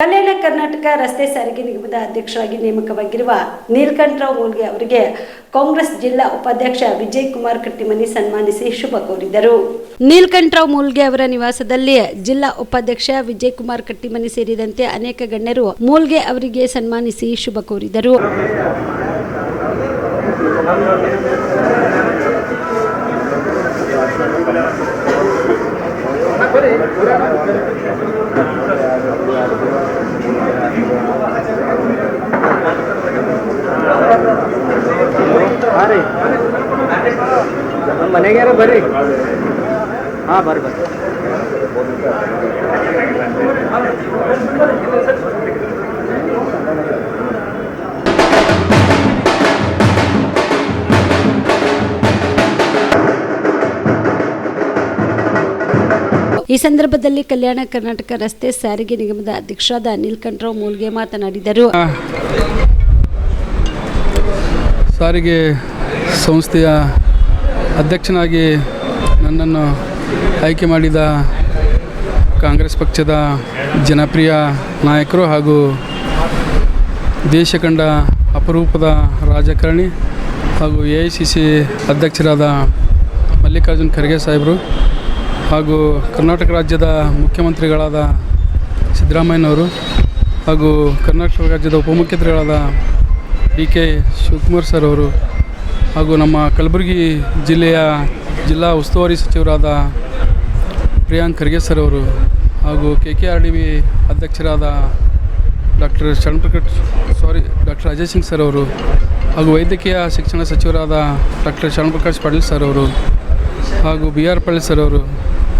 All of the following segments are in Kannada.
ಕಲ್ಯಾಣ ಕರ್ನಾಟಕ ರಸ್ತೆ ಸಾರಿಗೆ ನಿಗಮದ ಅಧ್ಯಕ್ಷರಾಗಿ ನೇಮಕವಾಗಿರುವ ನೀಲಕಂಠರಾವ್ ಮೂಲ್ಗೆ ಅವರಿಗೆ ಕಾಂಗ್ರೆಸ್ ಜಿಲ್ಲಾ ಉಪಾಧ್ಯಕ್ಷ ವಿಜಯ್ ಕುಮಾರ್ ಕಟ್ಟಿಮನಿ ಸನ್ಮಾನಿಸಿ ಶುಭ ಕೋರಿದರು. ನೀಲಕಂಠರಾವ್ ಮೂಲ್ಗೆ ಅವರ ನಿವಾಸದಲ್ಲಿ ಜಿಲ್ಲಾ ಉಪಾಧ್ಯಕ್ಷ ವಿಜಯ್ ಕುಮಾರ್ ಕಟ್ಟಿಮನಿ ಸೇರಿದಂತೆ ಅನೇಕ ಗಣ್ಯರು ಮೂಲ್ಗೆ ಅವರಿಗೆ ಸನ್ಮಾನಿಸಿ ಶುಭ ಕೋರಿದರು ಹಾಂ ರೀ ನಮ್ಮ ಮನೆಗ್ಯಾರ ಬರ್ರಿ ಹಾಂ ಬರ್ರಿ ಬರ್ರಿ. ಈ ಸಂದರ್ಭದಲ್ಲಿ ಕಲ್ಯಾಣ ಕರ್ನಾಟಕ ರಸ್ತೆ ಸಾರಿಗೆ ನಿಗಮದ ಅಧ್ಯಕ್ಷರಾದ ಅನಿಲ್ ಕಂಠರಾವ್ ಮೂಲ್ಗೆ ಮಾತನಾಡಿದರು. ಸಾರಿಗೆ ಸಂಸ್ಥೆಯ ಅಧ್ಯಕ್ಷನಾಗಿ ನನ್ನನ್ನು ಆಯ್ಕೆ ಮಾಡಿದ ಕಾಂಗ್ರೆಸ್ ಪಕ್ಷದ ಜನಪ್ರಿಯ ನಾಯಕರು ಹಾಗೂ ದೇಶ ಕಂಡ ಅಪರೂಪದ ರಾಜಕಾರಣಿ ಹಾಗೂ ಎ ಐ ಸಿ ಸಿ ಅಧ್ಯಕ್ಷರಾದ ಮಲ್ಲಿಕಾರ್ಜುನ್ ಖರ್ಗೆ ಸಾಹೇಬರು ಹಾಗೂ ಕರ್ನಾಟಕ ರಾಜ್ಯದ ಮುಖ್ಯಮಂತ್ರಿಗಳಾದ ಸಿದ್ದರಾಮಯ್ಯನವರು ಹಾಗೂ ಕರ್ನಾಟಕ ರಾಜ್ಯದ ಉಪಮುಖ್ಯಮಂತ್ರಿಗಳಾದ ಡಿ ಕೆ ಶಿವಕುಮಾರ್ ಸರ್ ಅವರು ಹಾಗೂ ನಮ್ಮ ಕಲಬುರಗಿ ಜಿಲ್ಲೆಯ ಜಿಲ್ಲಾ ಉಸ್ತುವಾರಿ ಸಚಿವರಾದ ಪ್ರಿಯಾಂಕ್ ಖರ್ಗೆ ಸರ್ ಅವರು ಹಾಗೂ K K R D B ಅಧ್ಯಕ್ಷರಾದ doctor Sharanprakash sorry, doctor Ajay Singh sir ಅವರು ಹಾಗೂ ವೈದ್ಯಕೀಯ ಶಿಕ್ಷಣ ಸಚಿವರಾದ ಡಾಕ್ಟರ್ ಶರಣಪ್ರಕಾಶ್ ಪಾಟೀಲ್ ಸರ್ ಅವರು ಹಾಗೂ ಬಿ ಆರ್ ಪಾಟೀಲ್ ಸರ್ ಅವರು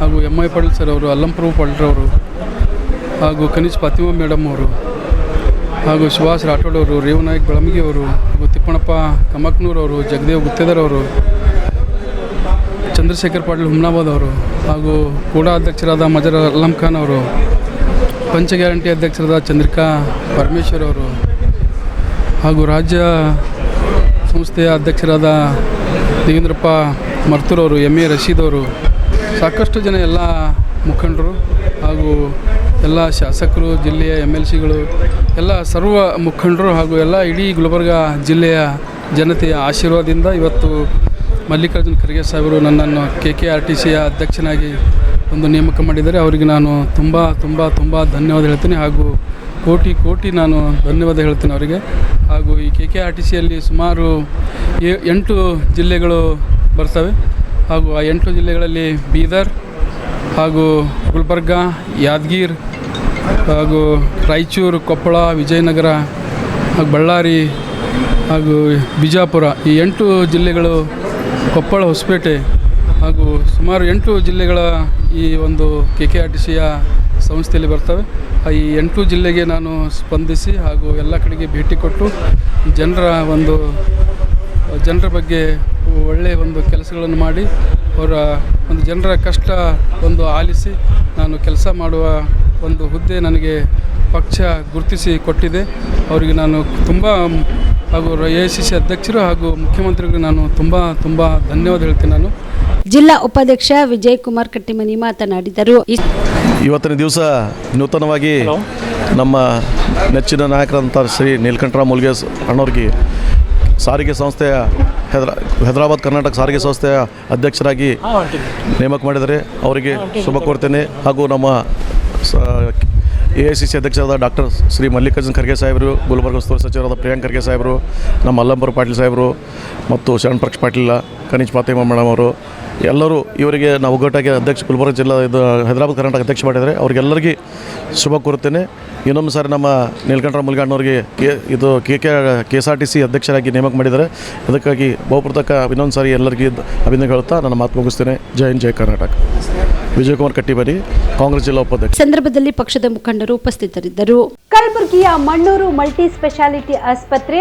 ಹಾಗೂ ಎಂ ಐ ಪಾಟೀಲ್ ಸರ್ ಅವರು ಅಲ್ಲಂಪ್ರಭು ಪಾಟೀಲ್ರವರು ಹಾಗೂ ಕನಿಷ್ ಫಾತಿಮಾ ಮೇಡಮ್ ಅವರು ಹಾಗೂ ಸುಭಾಷ್ ರಾಠೋಡ್ ಅವರು ರೇವನಾಯಕ್ ಬೆಳಮಗಿ ಅವರು, ಹಾಗೂ ತಿಪ್ಪಣಪ್ಪ ಕಮಕ್ನೂರ್ ಅವರು, ಜಗದೇವ್ ಗುತ್ತೇದರ್ ಅವರು, ಚಂದ್ರಶೇಖರ್ ಪಾಟೀಲ್ ಹುಮ್ನಾಬಾದ್ ಅವರು, ಹಾಗೂ ಕೂಡ ಅಧ್ಯಕ್ಷರಾದ ಮಜರ್ ಅಲ್ಲಂ ಖಾನ್ ಅವರು, ಪಂಚ ಗ್ಯಾರಂಟಿ ಅಧ್ಯಕ್ಷರಾದ ಚಂದ್ರಿಕಾ ಪರಮೇಶ್ವರ್ ಅವರು, ಹಾಗೂ ರಾಜ್ಯ ಸಂಸ್ಥೆಯ ಅಧ್ಯಕ್ಷರಾದ ದೇವೇಂದ್ರಪ್ಪ ಮರ್ತೂರ್ ಅವರು ಎಂ ಎ ರಶೀದ್ ಅವರು, ಸಾಕಷ್ಟು ಜನ ಎಲ್ಲ ಮುಖಂಡರು ಹಾಗೂ ಎಲ್ಲ ಶಾಸಕರು, ಜಿಲ್ಲೆಯ ಎಂ ಎಲ್ ಸಿಗಳು, ಎಲ್ಲ ಸರ್ವ ಮುಖಂಡರು ಹಾಗೂ ಎಲ್ಲ ಇಡೀ ಗುಲ್ಬರ್ಗ ಜಿಲ್ಲೆಯ ಜನತೆಯ ಆಶೀರ್ವಾದದಿಂದ ಇವತ್ತು ಮಲ್ಲಿಕಾರ್ಜುನ್ ಖರ್ಗೆ ಸಾಹೇಬರು ನನ್ನನ್ನು ಕೆ ಕೆ ಆರ್ ಟಿ ಸಿಯ ಅಧ್ಯಕ್ಷನಾಗಿ ಒಂದು ನೇಮಕ ಮಾಡಿದ್ದಾರೆ. ಅವರಿಗೆ ನಾನು ತುಂಬ ತುಂಬ ತುಂಬ ಧನ್ಯವಾದ ಹೇಳ್ತೀನಿ ಹಾಗೂ ಕೋಟಿ ಕೋಟಿ ನಾನು ಧನ್ಯವಾದ ಹೇಳ್ತೀನಿ ಅವರಿಗೆ. ಹಾಗೂ ಈ ಕೆ ಕೆ ಆರ್ ಟಿ ಸಿಯಲ್ಲಿ ಸುಮಾರು ಎಂಟು ಜಿಲ್ಲೆಗಳು ಬರ್ತವೆ. ಹಾಗೂ ಆ ಎಂಟು ಜಿಲ್ಲೆಗಳಲ್ಲಿ ಬೀದರ್ ಹಾಗೂ ಗುಲ್ಬರ್ಗ, ಯಾದಗಿರ್ ಹಾಗೂ ರಾಯಚೂರು, ಕೊಪ್ಪಳ, ವಿಜಯನಗರ ಹಾಗೂ ಬಳ್ಳಾರಿ ಹಾಗೂ ಬಿಜಾಪುರ ಈ ಎಂಟು ಜಿಲ್ಲೆಗಳು ಕೊಪ್ಪಳ, ಹೊಸಪೇಟೆ ಹಾಗೂ ಸುಮಾರು ಎಂಟು ಜಿಲ್ಲೆಗಳ ಈ ಒಂದು ಕೆ ಕೆ ಆರ್ ಟಿ ಸಿಯ ಸಂಸ್ಥೆಯಲ್ಲಿ ಬರ್ತವೆ. ಈ ಎಂಟು ಜಿಲ್ಲೆಗೆ ನಾನು ಸ್ಪಂದಿಸಿ ಹಾಗೂ ಎಲ್ಲ ಕಡೆಗೆ ಭೇಟಿ ಕೊಟ್ಟು ಜನರ ಒಂದು ಜನರ ಬಗ್ಗೆ ಒಳ್ಳೆಯ ಒಂದು ಕೆಲಸಗಳನ್ನು ಮಾಡಿ ಅವರ ಒಂದು ಜನರ ಕಷ್ಟ ಒಂದು ಆಲಿಸಿ ನಾನು ಕೆಲಸ ಮಾಡುವ ಒಂದು ಹುದ್ದೆ ನನಗೆ ಪಕ್ಷ ಗುರುತಿಸಿ ಕೊಟ್ಟಿದೆ. ಅವರಿಗೆ ನಾನು ತುಂಬ ಹಾಗೂ ಎ ಐ ಸಿ ಸಿ ಅಧ್ಯಕ್ಷರು ಹಾಗೂ ಮುಖ್ಯಮಂತ್ರಿಗಳಿಗೆ ನಾನು ತುಂಬ ತುಂಬ ಧನ್ಯವಾದ ಹೇಳ್ತೀನಿ ನಾನು. ಜಿಲ್ಲಾ ಉಪಾಧ್ಯಕ್ಷ ವಿಜಯ್ ಕುಮಾರ್ ಕಟ್ಟಿಮನಿ ಮಾತನಾಡಿದರು. ಇವತ್ತಿನ ದಿವಸ ನೂತನವಾಗಿ ನಮ್ಮ ನೆಚ್ಚಿನ ನಾಯಕರಂತ ಶ್ರೀ ನೀಲಕಂಠರಾಮ್ ಮುಲ್ಗೇಸ್ ಅಣ್ಣವ್ರಿಗೆ ಸಾರಿಗೆ ಸಂಸ್ಥೆಯ ಹೈದ್ರಾ ಹೈದರಾಬಾದ್ ಕರ್ನಾಟಕ ಸಾರಿಗೆ ಸಂಸ್ಥೆಯ ಅಧ್ಯಕ್ಷರಾಗಿ ನೇಮಕ ಮಾಡಿದರೆ ಅವರಿಗೆ ಶುಭ ಕೋರ್ತೇನೆ. ಹಾಗೂ ನಮ್ಮ ಎ ಐ ಸಿ ಸಿ ಅಧ್ಯಕ್ಷರಾದ ಡಾಕ್ಟರ್ ಶ್ರೀ ಮಲ್ಲಿಕಾರ್ಜುನ್ ಖರ್ಗೆ ಸಾಹೇಬರು ಗುಲ್ಬರ್ಗ ಉಸ್ತುವಾರಿ ಸಚಿವರಾದ ಪ್ರಿಯಾಂಕ್ ಖರ್ಗೆ ಸಾಹೇಬರು ನಮ್ಮ ಅಲ್ಲಂಬರ್ ಪಾಟೀಲ್ ಸಾಹೇಬರು ಮತ್ತು ಶರಣ್ ಪ್ರಕಾಶ್ ಪಾಟೀಲ ಖನಿಜ್ ಪಾತೇಮ ಮೇಡಮ್ ಅವರು ಎಲ್ಲರೂ ಇವರಿಗೆ ನಾವು ಒಗ್ಗಟ್ಟಾಗಿ ಅಧ್ಯಕ್ಷ ಗುಲ್ಬರ್ಗ ಜಿಲ್ಲಾ ಇದು ಹೈದರಾಬಾದ್ ಕರ್ನಾಟಕ ಅಧ್ಯಕ್ಷ ಮಾಡಿದರೆ ಅವ್ರಿಗೆಲ್ಲರಿಗೆ ಶುಭ ಕೋರುತ್ತೇನೆ. ಇನ್ನೊಂದು ಸಾರಿ ನಮ್ಮ ನೀಲಕಂಠರಾವ್ ಮುಲ್ಗಾಣ್ಣವ್ರಿಗೆ ಕೆ ಇದು K K K S R T C ಅಧ್ಯಕ್ಷರಾಗಿ ನೇಮಕ ಮಾಡಿದ್ದಾರೆ. ಅದಕ್ಕಾಗಿ ಬಹುಪೃತಕ ಇನ್ನೊಂದು ಸಾರಿ ಎಲ್ಲರಿಗೂ ಅಭಿನಂದನೆ ಹೇಳುತ್ತಾ ನನ್ನ ಮಾತು ಮುಗಿಸ್ತೇನೆ. ಜೈ ಹಿಂದ್, ಜೈ ಕರ್ನಾಟಕ. ವಿಜಯಕುಮಾರ್ ಕಟ್ಟಿಬರಿ ಕಾಂಗ್ರೆಸ್ ಜಿಲ್ಲಾ ಉಪಾಧ್ಯಕ್ಷ. ಸಂದರ್ಭದಲ್ಲಿ ಪಕ್ಷದ ಮುಖಂಡರು ಉಪಸ್ಥಿತರಿದ್ದರು. ಕಲಬುರಗಿಯ ಮಣ್ಣೂರು ಮಲ್ಟಿ ಸ್ಪೆಷಾಲಿಟಿ ಆಸ್ಪತ್ರೆ